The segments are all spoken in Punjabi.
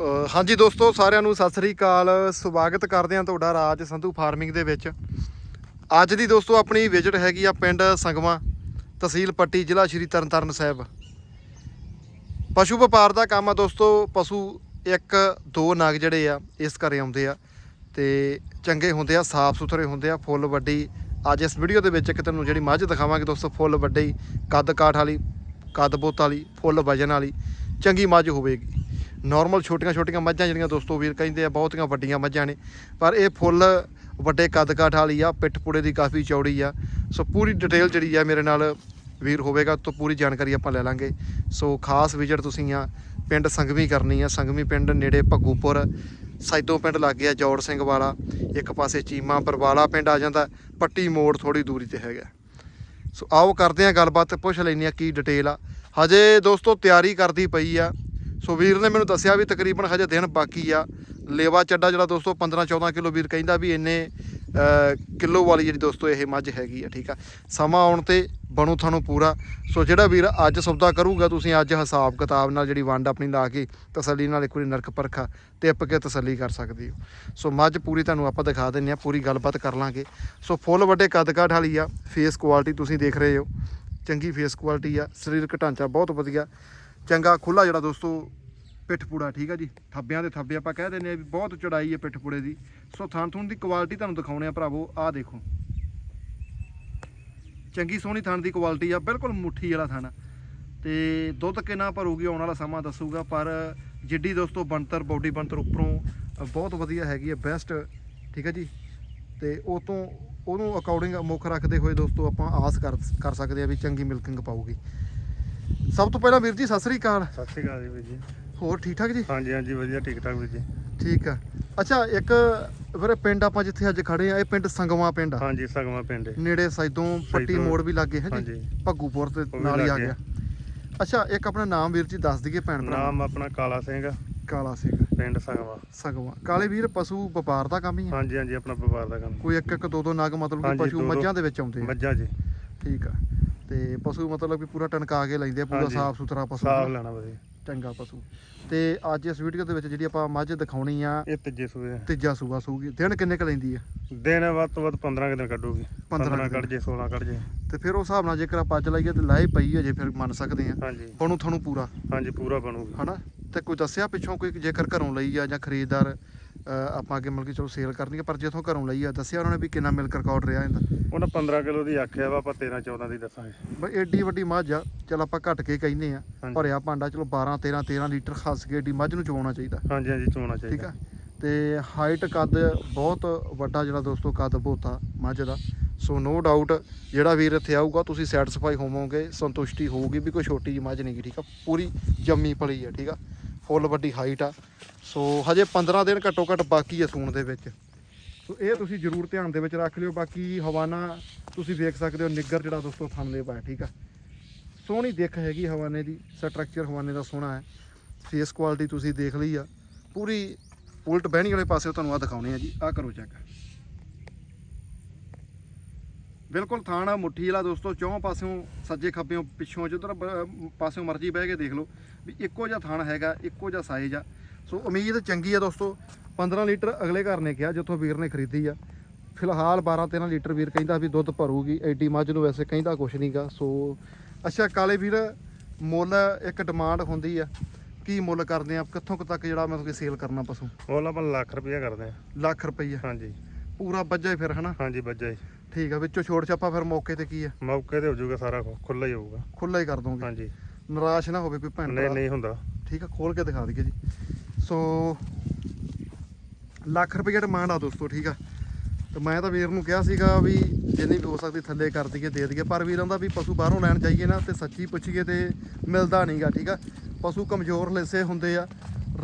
ਹਾਂਜੀ ਦੋਸਤੋ, ਸਾਰਿਆਂ ਨੂੰ ਸਤਿ ਸ੍ਰੀ ਅਕਾਲ। ਸਵਾਗਤ ਕਰਦੇ ਹਾਂ ਤੁਹਾਡਾ ਰਾਜ ਸੰਧੂ ਫਾਰਮਿੰਗ ਦੇ ਵਿੱਚ। ਅੱਜ ਦੀ ਦੋਸਤੋ, ਆਪਣੀ ਵਿਜ਼ਿਟ ਹੈਗੀ ਆ ਪਿੰਡ ਸੰਗਵਾ ਤਹਿਸੀਲ ਪੱਟੀ, ਜ਼ਿਲ੍ਹਾ ਸ਼੍ਰੀ ਤਰਨਤਾਰਨ ਸਾਹਿਬ। ਪਸ਼ੂ ਵਪਾਰ ਦਾ ਕੰਮ ਆ ਦੋਸਤੋ, ਪਸ਼ੂ ਇੱਕ, ਦੋ ਨਾਗ ਜਿਹੜੇ ਆ, ਇਸ ਘਰੇ ਆਉਂਦੇ ਆ ਤੇ ਚੰਗੇ ਹੁੰਦੇ ਆ, ਸਾਫ਼ ਸੁਥਰੇ ਹੁੰਦੇ ਆ, ਫੁੱਲ ਵੱਡੀ। ਅੱਜ ਇਸ ਵੀਡੀਓ ਦੇ ਵਿੱਚ ਇੱਕ ਤੁਹਾਨੂੰ ਜਿਹੜੀ ਮੱਝ ਦਿਖਾਵਾਂਗੇ ਦੋਸਤੋ, ਫੁੱਲ ਵੱਡੀ, ਕੱਦ ਕਾਠ ਵਾਲੀ, ਕੱਦ ਬੋਤ ਵਾਲੀ, ਫੁੱਲ ਵਜਨ ਵਾਲੀ, ਚੰਗੀ ਮੱਝ ਹੋਵੇਗੀ। ਨਾਰਮਲ ਛੋਟੀਆਂ ਛੋਟੀਆਂ ਮੱਝਾਂ ਜਿਹੜੀਆਂ ਦੋਸਤੋ ਵੀਰ ਕਹਿੰਦੇ ਆ, ਬਹੁਤੀਆਂ ਵੱਡੀਆਂ ਮੱਝਾਂ ਨੇ। ਪਰ ਇਹ ਫੁੱਲ ਵੱਡੇ ਕੱਦ ਕਾਠ ਵਾਲੀ ਆ, ਪਿੱਠ ਪੁੜੇ ਦੀ ਕਾਫੀ ਚੌੜੀ ਆ। ਸੋ ਪੂਰੀ ਡਿਟੇਲ ਜਿਹੜੀ ਆ ਮੇਰੇ ਨਾਲ ਵੀਰ ਹੋਵੇਗਾ, ਤੋਂ ਪੂਰੀ ਜਾਣਕਾਰੀ ਆਪਾਂ ਲੈ ਲਾਂਗੇ। ਸੋ ਖਾਸ ਵਿਜ਼ਿਟ ਤੁਸੀਂ ਆ ਪਿੰਡ ਸੰਗਮੀ ਕਰਨੀ ਆ। ਸੰਗਮੀ ਪਿੰਡ ਨੇੜੇ ਭੱਗੂਪੁਰ ਸਾਈਦੋਂ ਪਿੰਡ ਲੱਗ ਗਿਆ ਜੋੜ ਸਿੰਘ ਵਾਲਾ। ਇੱਕ ਪਾਸੇ ਚੀਮਾ ਬਰਵਾਲਾ ਪਿੰਡ ਆ ਜਾਂਦਾ, ਪੱਟੀ ਮੋੜ ਥੋੜੀ ਦੂਰੀ ਤੇ ਹੈਗਾ। ਸੋ ਆਓ ਕਰਦੇ ਆ ਗੱਲਬਾਤ, ਪੁੱਛ ਲੈਂਦੇ ਆ ਕੀ ਡਿਟੇਲ ਆ। ਹਜੇ ਦੋਸਤੋ ਤਿਆਰੀ ਕਰਦੀ ਪਈ ਆ। ਸੋ ਵੀਰ ਨੇ ਮੈਨੂੰ ਦੱਸਿਆ ਵੀ ਤਕਰੀਬਨ ਹਜੇ ਦਿਨ ਬਾਕੀ ਆ। ਲੇਵਾ ਚੱਡਾ ਜਿਹੜਾ ਦੋਸਤੋ 15 14 ਕਿਲੋ ਵੀਰ ਕਹਿੰਦਾ ਵੀ ਇੰਨੇ ਅਹ, ਕਿਲੋ ਵਾਲੀ ਜਿਹੜੀ ਦੋਸਤੋ ਇਹ ਮੱਝ ਹੈਗੀ ਆ ਠੀਕ ਆ। ਸਮਾਂ ਆਉਣ ਤੇ ਬਣੂ ਤੁਹਾਨੂੰ ਪੂਰਾ। ਸੋ ਜਿਹੜਾ ਵੀਰ ਅੱਜ ਸੌਦਾ ਕਰੂਗਾ ਤੁਸੀਂ ਅੱਜ ਹਿਸਾਬ ਕਿਤਾਬ ਨਾਲ ਜਿਹੜੀ ਵੰਡ ਆਪਣੀ ਲਾ ਕੇ ਤਸੱਲੀ ਨਾਲ ਇੱਕ ਵਾਰੀ ਨਰਕ ਪਰਖਾ ਟਿੱਪ ਕੇ ਤਸੱਲੀ ਕਰ ਸਕਦੇ ਹੋ। ਸੋ ਮੱਝ ਪੂਰੀ ਤੁਹਾਨੂੰ ਆਪਾਂ ਦਿਖਾ ਦਿੰਨੇ ਆ ਪੂਰੀ ਗੱਲਬਾਤ ਕਰ ਲਾਂਗੇ। ਸੋ ਫੁੱਲ ਵੱਡੇ ਕੱਦ ਕਾਠ ਵਾਲੀ ਆ ਫੇਸ ਕੁਆਲਿਟੀ ਤੁਸੀਂ ਦੇਖ ਰਹੇ ਹੋ। ਚੰਗੀ ਫੇਸ ਕੁਆਲਿਟੀ ਆ ਸਰੀਰਕ ਢਾਂਚਾ ਬਹੁਤ ਵਧੀਆ। ਚੰਗਾ ਖੁੱਲਾ ਜਿਹੜਾ ਦੋਸਤੋ ਪਿੱਠਪੂੜਾ ਠੀਕ ਆ ਜੀ? ਥੱਬਿਆਂ ਦੇ ਥੱਬੇ ਆਪਾਂ ਕਹਿ ਦਿੰਦੇ ਆ ਵੀ ਬਹੁਤ ਚੜਾਈ ਹੈ ਪਿੱਠਪੂੜੇ ਦੀ। ਸੋ ਥਣ ਥੁਣ ਦੀ ਕੁਆਲਿਟੀ ਤੁਹਾਨੂੰ ਦਿਖਾਉਣੇ ਆ ਭਰਾਵੋ, ਆਹ ਦੇਖੋ। ਚੰਗੀ ਸੋਹਣੀ ਥਣ ਦੀ ਕੁਆਲਿਟੀ ਆ, ਬਿਲਕੁਲ ਮੁੱਠੀ ਵਾਲਾ ਥਣ ਤੇ ਦੁੱਧ ਕਿੰਨਾ ਭਰੂਗੀ, ਆਉਣ ਵਾਲਾ ਸਮਾਂ ਦੱਸੂਗਾ, ਪਰ ਜਿੱਡੀ ਦੋਸਤੋ ਬਣਤਰ ਬਾਡੀ ਬਣਤਰ ਉੱਪਰੋਂ ਬਹੁਤ ਵਧੀਆ ਹੈਗੀ ਹੈ ਬੈਸਟ ਠੀਕ ਹੈ ਜੀ? ਤੇ ਉਹ ਤੋਂ ਉਹਨੂੰ ਅਕੋਰਡਿੰਗ ਮੁੱਖ ਰੱਖਦੇ ਹੋਏ ਦੋਸਤੋ ਆਪਾਂ ਆਸ ਕਰ ਕਰ ਸਕਦੇ ਆ ਵੀ ਚੰਗੀ ਮਿਲਕਿੰਗ ਪਾਊਗੀ। ਸਭ ਤੋਂ ਪਹਿਲਾਂ ਵੀਰ ਜੀ, ਸਤਿ ਸ੍ਰੀ ਅਕਾਲ। ਸਤਿ ਸ਼੍ਰੀ ਅਕਾਲ ਜੀ ਵੀਰ ਜੀ। ਹੋਰ ਠੀਕ ਠਾਕ ਜੀ? ਹਾਂਜੀ ਹਾਂਜੀ ਵਧੀਆ ਠੀਕ ਠਾਕ ਵੀਰ ਜੀ। ਠੀਕ ਆ। ਅੱਛਾ ਇੱਕ ਵੀਰੇ ਪਿੰਡ ਆਪਾਂ ਜਿੱਥੇ ਅੱਜ ਖੜੇ ਆ ਇਹ ਪਿੰਡ ਸੰਗਵਾ ਪਿੰਡ ਆ? ਹਾਂਜੀ ਸਗਮਾ ਪਿੰਡ ਹੈ। ਨੇੜੇ ਸੈਦੋਂ ਪੱਟੀ ਮੋੜ ਵੀ ਲੱਗੇ ਹੈ ਜੀ? ਹਾਂਜੀ। ਭੱਗੂਪੁਰ ਤੇ ਵੀ ਨਾਲ ਹੀ ਆ ਲਾਗੇ ਗਿਆ। ਅੱਛਾ ਇੱਕ ਆਪਣਾ ਨਾਮ ਵੀਰ ਜੀ ਦੱਸ ਦਈਏ ਭੈਣ ਭਰਾ। ਨਾਮ ਆਪਣਾ ਕਾਲਾ ਸਿੰਘ ਕਾਲਾ ਸਿੰਘ। ਪਿੰਡ ਸਗਮਾ। ਸੰਗਵਾ ਕਾਲੇ ਵੀਰ ਪਸ਼ੂ ਵਪਾਰ ਦਾ ਕੰਮ ਹੀ ਆ? ਹਾਂਜੀ ਹਾਂਜੀ ਆਪਣਾ ਵਪਾਰ ਦਾ ਕੰਮ। ਕੋਈ ਇੱਕ ਇੱਕ ਦੋ ਦੋ ਨਗ ਮਤਲਬ ਕਿ ਹਾਂਜੀ, ਪਸ਼ੂ ਦੋ- ਦੋ। ਮੱਝਾਂ ਦੇ ਵਿੱਚ ਆਉਂਦੇ ਆ। ਮੱਝਾਂ ਜੀ। ਠੀਕ ਆ। ਤੇ ਪਸ਼ੂ ਮਤਲਬ ਕਿ ਪੂਰਾ ਟਨਕਾ ਕੇ ਲੈਂਦੇ ਆ ਪੂਰਾ ਹਾਂਜੀ। ਸਾਫ਼ ਸੁਥਰਾ ਪਸ਼ੂ ਸਾਫ਼? ਲੈਣਾ ਵਧੀਆ। ਚੰਗਾ ਪਸ਼ੂ ਤੇ ਅੱਜ ਇਸ ਵੀਡੀਓ ਦੇ ਵਿੱਚ ਜਿਹੜੀ ਆਪਾਂ ਮੱਝ ਦਿਖਾਉਣੀ ਆ ਇਹ ਤੀਜੇ ਸੂਏ ਆ। ਤੀਜਾ ਸੂਆ ਸੂਗੀ। ਦਿਨ ਕਿੰਨੇ ਕ ਲੈਂਦੀ ਆ? ਦਿਨ ਵੱਧ ਤੋਂ ਵੱਧ 15 ਕੁ ਦਿਨ ਕੱਢੂਗੀ। 15 15 ਕੱਢ ਜੇ 16 ਕੱਢ ਜੇ। ਤੇ ਫਿਰ ਉਸ ਹਿਸਾਬ ਨਾਲ ਜੇਕਰ ਆਪਾਂ ਅੱਜ ਲਾਈਏ ਤੇ ਲਾਏ ਪਈ ਅਜੇ ਫਿਰ ਮੰਨ ਸਕਦੇ ਆ। ਹਾਂਜੀ। ਬਣੂ ਤੁਹਾਨੂੰ ਪੂਰਾ। ਹਾਂਜੀ ਪੂਰਾ ਬਣੂਗੀ। ਹਨਾ? ਤੇ ਕੋਈ ਦੱਸਿਆ ਪਿੱਛੋਂ ਕੋਈ ਜੇਕਰ ਘਰੋਂ ਲਈ ਆ ਜਾਂ ਖਰੀਦਦਾਰ ਆਪਾਂ ਅੱਗੇ ਮਿਲ ਕੇ ਚਲੋ ਸੇਲ ਕਰਨੀ ਆ ਪਰ ਜਿੱਥੋਂ ਘਰੋਂ ਲਈ ਆ ਦੱਸਿਆ ਉਹਨਾਂ ਨੇ ਵੀ ਕਿੰਨਾ ਮਿਲਕ ਰਿਕਾਰਡ ਰਿਹਾ ਇਹਦਾ? ਉਹਨਾਂ 15 ਕਿਲੋ ਦੀ ਆਖਿਆ ਵਾ ਆਪਾਂ 13 14 ਦੀ ਦੱਸਾਂਗੇ। ਬਈ ਏਡੀ ਵੱਡੀ ਮੱਝ ਆ। ਚਲ ਆਪਾਂ ਘੱਟ ਕੇ ਕਹਿੰਦੇ ਆ। ਹਾਂਜੀ। ਭਰਿਆ ਭਾਂਡਾ ਚਲੋ 12 13 13 ਲੀਟਰ ਖਸ ਕੇ ਏਡੀ ਮੱਝ ਨੂੰ ਚਵਾਉਣਾ ਚਾਹੀਦਾ। ਹਾਂਜੀ ਹਾਂਜੀ ਚੋਣਾ ਠੀਕ ਚਾਹੀਦਾ ਆ? ਤੇ ਹਾਈਟ ਕੱਦ ਬਹੁਤ ਵੱਡਾ ਜਿਹੜਾ ਦੋਸਤੋ ਕੱਦ ਬੋਤਾ ਮੱਝ ਦਾ। ਸੋ ਨੋ ਡਾਊਟ ਜਿਹੜਾ ਵੀਰ ਇੱਥੇ ਆਊਗਾ ਤੁਸੀਂ ਸੈਟੀਸਫਾਈ ਹੋਵੋਗੇ ਸੰਤੁਸ਼ਟੀ ਹੋਊਗੀ ਵੀ ਕੋਈ ਛੋਟੀ ਜਿਹੀ ਮੱਝ ਨਹੀਂ ਗੀ ਠੀਕ ਆ? ਪੂਰੀ ਜੰਮੀ ਪਲੀ ਆ ਠੀਕ ਆ? ਫੁੱਲ ਵੱਡੀ ਹਾਈਟ ਆ। ਸੋ ਹਜੇ 15 ਦਿਨ ਘੱਟੋ ਘੱਟ ਬਾਕੀ ਆ ਸੂਣ ਦੇ ਵਿੱਚ। ਸੋ ਇਹ ਤੁਸੀਂ ਜ਼ਰੂਰ ਧਿਆਨ ਦੇ ਵਿੱਚ ਰੱਖ ਲਿਓ। ਬਾਕੀ ਹਵਾਨਾ ਤੁਸੀਂ ਵੇਖ ਸਕਦੇ ਹੋ ਨਿੱਗਰ ਜਿਹੜਾ ਦੋਸਤੋ ਥੰਮਲੇ ਪਾਇਆ ਠੀਕ ਆ? ਸੋਹਣੀ ਦਿੱਖ ਹੈਗੀ ਹਵਾਨੇ ਦੀ ਸਟਰਕਚਰ ਹਵਾਨੇ ਦਾ ਸੋਹਣਾ ਹੈ। ਫੇਸ ਕੁਆਲਿਟੀ ਤੁਸੀਂ ਦੇਖ ਲਈ ਆ। ਪੂਰੀ ਉਲਟ ਬਹਿਣੀ ਵਾਲੇ ਪਾਸੇ ਤੁਹਾਨੂੰ ਆ ਦਿਖਾਉਣੇ ਆ ਜੀ। ਆ ਕਰੋ ਚੈੱਕ ਬਿਲਕੁਲ ਥਾਣਾ ਮੁੱਠੀ ਵਾਲਾ ਦੋਸਤੋ, ਚੌਂ ਪਾਸਿਓਂ ਸੱਜੇ ਖੱਬਿਓਂ ਪਿੱਛੋਂ, ਜਿੱਧਰ ਪਾਸਿਓਂ ਮਰਜ਼ੀ ਬਹਿ ਕੇ ਦੇਖ ਲਓ ਵੀ ਇੱਕੋ ਜਿਹਾ ਥਾਣ ਹੈਗਾ, ਇੱਕੋ ਜਿਹਾ ਸਾਈਜ਼ ਆ। ਸੋ ਉਮੀਦ ਚੰਗੀ ਆ ਦੋਸਤੋ 15 ਲੀਟਰ ਅਗਲੇ ਘਰ ਨੇ ਕਿਹਾ, ਜਿੱਥੋਂ ਵੀਰ ਨੇ ਖਰੀਦੀ ਆ। ਫਿਲਹਾਲ 12 13 ਲੀਟਰ ਵੀਰ ਕਹਿੰਦਾ ਵੀ ਦੁੱਧ ਭਰੂਗੀ, ਐਡੀ ਮੱਝ ਨੂੰ ਵੈਸੇ ਕਹਿੰਦਾ ਕੁਛ ਨਹੀਂਗਾ ਸੋ ਅੱਛਾ ਕਾਲੇ ਵੀਰ ਮੁੱਲ ਇੱਕ ਡਿਮਾਂਡ ਹੁੰਦੀ ਆ। ਕੀ ਮੁੱਲ ਕਰਦੇ ਆ? ਕਿੱਥੋਂ ਕੁ ਤੱਕ ਜਿਹੜਾ ਮਤਲਬ ਕਿ ਸੇਲ ਕਰਨਾ ਪਸ਼ੂ? ਉਹ ਆਪਾਂ ਲੱਖ ਰੁਪਇਆ ਕਰਦੇ ਆ। ਲੱਖ ਰੁਪਈਆ? ਹਾਂਜੀ। ਪੂਰਾ ਬੱਜਾ ਹੀ ਫਿਰ ਹਨਾ? ਹਾਂਜੀ ਬੱਜਾ ਜੀ ਠੀਕ ਆ ਵਿੱਚੋਂ ਛੋੜ ਛਾਪਾ ਫਿਰ ਮੌਕੇ ਤੇ ਕੀ ਆ? ਮੌਕੇ ਤੇ ਹੋ ਜਾਊਗਾ ਸਾਰਾ ਖੁੱਲਾ ਹੀ ਹੋਊਗਾ। ਖੁੱਲਾ ਹੀ ਕਰ ਦੋਗੇ। ਹਾਂਜੀ। ਨਿਰਾਸ਼ ਨਾ ਹੋਵੇ ਕੋਈ ਭੈਣ ਨਹੀਂ ਨਹੀਂ ਹੁੰਦਾ। ਠੀਕ ਆ ਖੋਲ ਕੇ ਦਿਖਾ ਦਈਏ ਜੀ। ਸੋ ਲੱਖ ਰੁਪਏ ਡਿਮਾਂਡ ਆ ਦੋਸਤੋ ਠੀਕ ਆ। ਤੇ ਮੈਂ ਤਾਂ ਵੀਰ ਨੂੰ ਕਿਹਾ ਸੀਗਾ ਵੀ ਜਿੰਨੀ ਵੀ ਹੋ ਸਕਦੀ ਥੱਲੇ ਕਰ ਦਈਏ, ਦੇ ਦਈਏ। ਪਰ ਵੀਰਾਂ ਦਾ ਵੀ ਪਸ਼ੂ ਬਾਹਰੋਂ ਲੈਣ ਜਾਈਏ ਨਾ ਤੇ ਸੱਚੀ ਪੁੱਛੀਏ ਤੇ ਮਿਲਦਾ ਨਹੀਂਗਾ, ਠੀਕ ਆ? ਪਸ਼ੂ ਕਮਜ਼ੋਰ ਲੈਸੇ ਹੁੰਦੇ ਆ।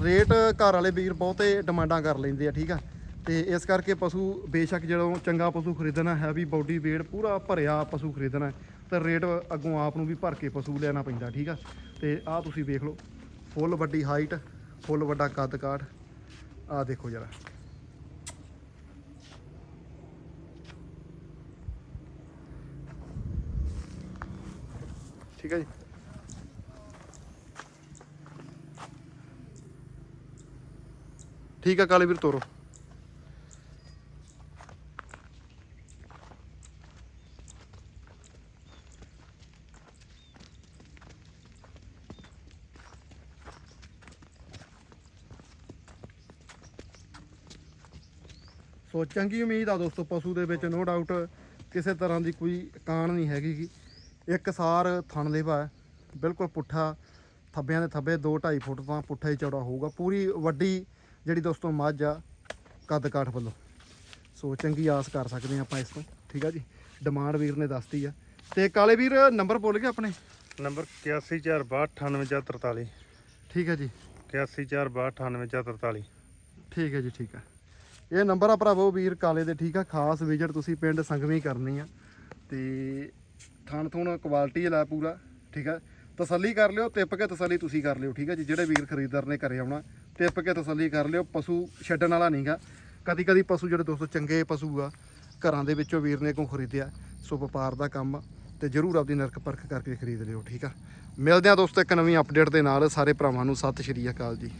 ਰੇਟ ਘਰ ਵਾਲੇ ਵੀਰ ਬਹੁਤੇ ਡਿਮਾਂਡਾਂ ਕਰ ਲੈਂਦੇ ਆ, ਠੀਕ ਆ? ਤੇ ਇਸ ਕਰਕੇ ਪਸ਼ੂ ਬੇਸ਼ੱਕ ਜਦੋਂ ਚੰਗਾ ਪਸ਼ੂ ਖਰੀਦਣਾ, ਹੈਵੀ ਬਾਡੀ weight ਪੂਰਾ ਭਰਿਆ ਪਸ਼ੂ ਖਰੀਦਣਾ, ਤਾਂ ਰੇਟ ਅੱਗੋਂ ਆਪ ਨੂੰ ਵੀ ਭਰ ਕੇ ਪਸ਼ੂ ਲੈਣਾ ਪੈਂਦਾ, ਠੀਕ ਆ? ਤੇ ਆਹ ਤੁਸੀਂ ਵੇਖ ਲਓ, ਫੁੱਲ ਵੱਡੀ ਹਾਈਟ ਫੁੱਲ ਵੱਡਾ ਕੱਦ ਕਾਠ। ਆਹ ਦੇਖੋ ਜਰਾ। ਠੀਕ ਹੈ ਜੀ। ਠੀਕ ਆ, ਕਾਲੇ ਵੀਰ, ਤੋਰੋ। ਸੋ ਚੰਗੀ ਉਮੀਦ ਆ ਦੋਸਤੋ, ਪਸ਼ੂ ਦੇ ਵਿੱਚ ਨੋ ਡਾਊਟ ਕਿਸੇ ਤਰ੍ਹਾਂ ਦੀ ਕੋਈ ਕਾਣ ਨਹੀਂ ਹੈਗੀ ਇੱਕ ਸਾਰ ਥਣ ਦੇ ਭਾ ਬਿਲਕੁਲ ਪੁੱਠਾ ਥੱਬਿਆਂ ਦੇ ਥੱਬੇ 2.5 ਫੁੱਟ ਤਾਂ ਪੁੱਠਾ ਹੀ ਚੌੜਾ ਹੋਊਗਾ। ਪੂਰੀ ਵੱਡੀ ਜਿਹੜੀ ਦੋਸਤੋ ਮੱਝ ਆ ਕੱਦ ਕਾਠ ਵੱਲੋਂ। ਸੋ ਚੰਗੀ ਆਸ ਕਰ ਸਕਦੇ ਹਾਂ ਆਪਾਂ ਇਸ ਤੋਂ ਠੀਕ ਆ ਜੀ? ਡਿਮਾਂਡ ਵੀਰ ਨੇ ਦੱਸਤੀ ਆ। ਤੇ ਕਾਲੇ ਵੀਰ ਨੰਬਰ ਬੋਲ ਗਏ ਆਪਣੇ? ਨੰਬਰ 8146298443 ਠੀਕ ਹੈ ਜੀ। 8146298443 ਠੀਕ ਹੈ ਜੀ ਠੀਕ ਹੈ ਇਹ ਨੰਬਰ ਆ ਭਰਾਵੋ ਵੀਰ ਕਾਲੇ ਦੇ ਠੀਕ ਆ? ਖਾਸ ਵਿਜ਼ਿਟ ਤੁਸੀਂ ਪਿੰਡ ਸੰਗਵੀਂ ਕਰਨੀ ਆ। ਤੇ ਥਣ ਥੁਣ ਕੁਆਲਿਟੀ ਵਾਲਾ ਪੂਰਾ, ਠੀਕ ਹੈ ਤਸੱਲੀ ਕਰ ਲਿਓ ਟਿੱਪ ਕੇ ਤਸੱਲੀ ਤੁਸੀਂ ਕਰ ਲਿਓ, ਠੀਕ ਆ ਜੀ? ਜਿਹੜੇ ਵੀਰ ਖਰੀਦਦਾਰ ਨੇ ਘਰੇ ਆਉਣਾ ਟਿੱਪ ਕੇ ਤਸੱਲੀ ਕਰ ਲਿਓ, ਪਸ਼ੂ ਛੱਡਣ ਵਾਲਾ ਨਹੀਂਗਾ। ਕਦੀ ਕਦੀ ਪਸ਼ੂ ਜਿਹੜੇ ਦੋਸਤੋ ਚੰਗੇ ਪਸ਼ੂ ਆ, ਘਰਾਂ ਦੇ ਵਿੱਚੋਂ ਵੀਰ ਨੇ ਕੋ ਖਰੀਦਿਆ? ਸੋ ਵਪਾਰ ਦਾ ਕੰਮ ਆ ਤੇ ਜਰੂਰ ਆਪਦੀ ਨਰਕ ਪਰਖ ਕਰਕੇ ਖਰੀਦ ਲਿਓ, ਠੀਕ ਆ? ਮਿਲਦੇ ਆ ਦੋਸਤੋ ਇੱਕ ਨਵੀਂ ਅਪਡੇਟ ਦੇ ਨਾਲ, ਸਾਰੇ ਭਰਾਵਾਂ ਨੂੰ ਸਤਿ ਸ਼੍ਰੀ ਅਕਾਲ ਜੀ।